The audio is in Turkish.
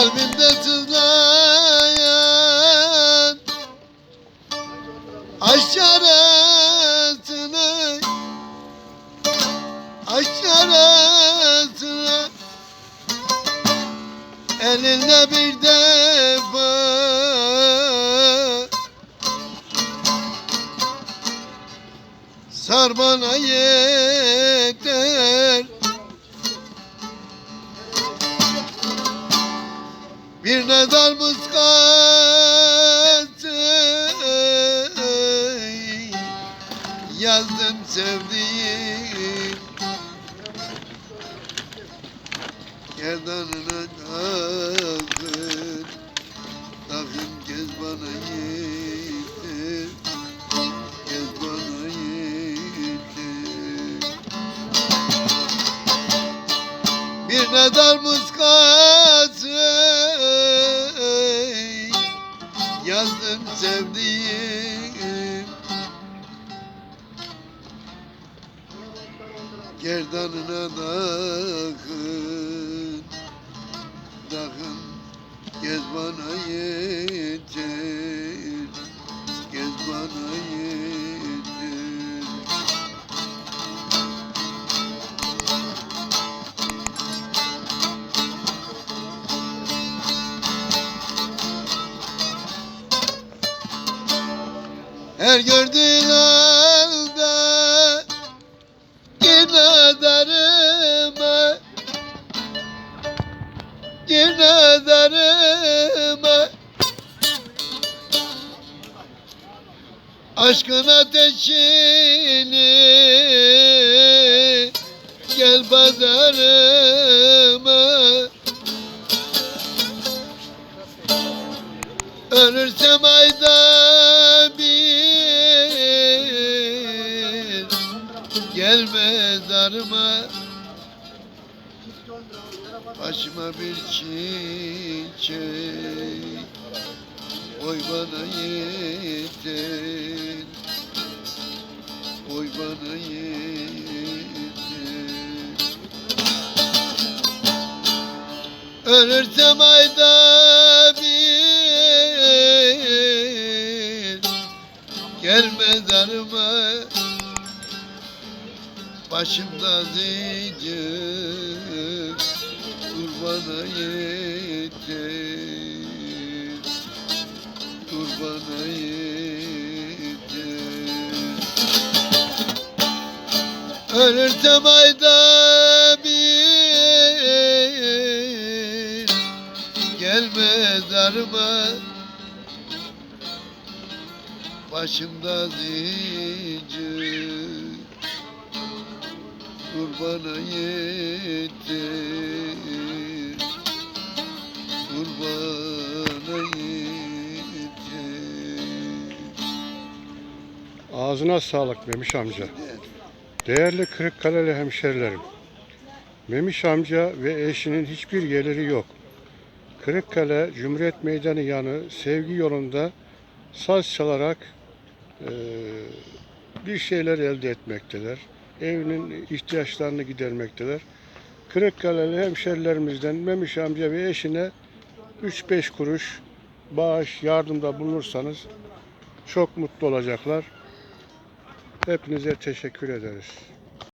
Kalbimde sızlayan Aşaretine Aşaretine Elinde bir defa Sar bana yeter. Bir nazar muskası. Yazdım sevdiğim. Gerdanına takın Takın gez bana yeter Gez bana yeter Bir nazar muskası sevdiğim Gerdanına takın Her gördüğün anda Gir nazarıma Gir nazarıma Aşkın ateşini Gel pazarıma Ölürsem Başıma bir çiçek Oy bana yeter. Oy bana yeter. Ölürsem ayda bir Gel mezarıma Başımda zicik Dur bana yeter Dur bana yeter Ölürsem ayda bir Gel mezarıma Başımda zicik Dur bana yeter Dur bana yeter Ağzına sağlık Memiş amca. Değerli Kırıkkaleli hemşerilerim. Memiş amca ve eşinin hiçbir geliri yok. Kırıkkale Cumhuriyet Meydanı yanı sevgi yolunda saz çalarak eee, bir şeyler elde etmekteler. Evinin ihtiyaçlarını gidermekteler. Kırıkkaleli hemşerilerimizden Memiş amca ve eşine 3-5 kuruş bağış yardımda bulunursanız çok mutlu olacaklar. Hepinize teşekkür ederiz.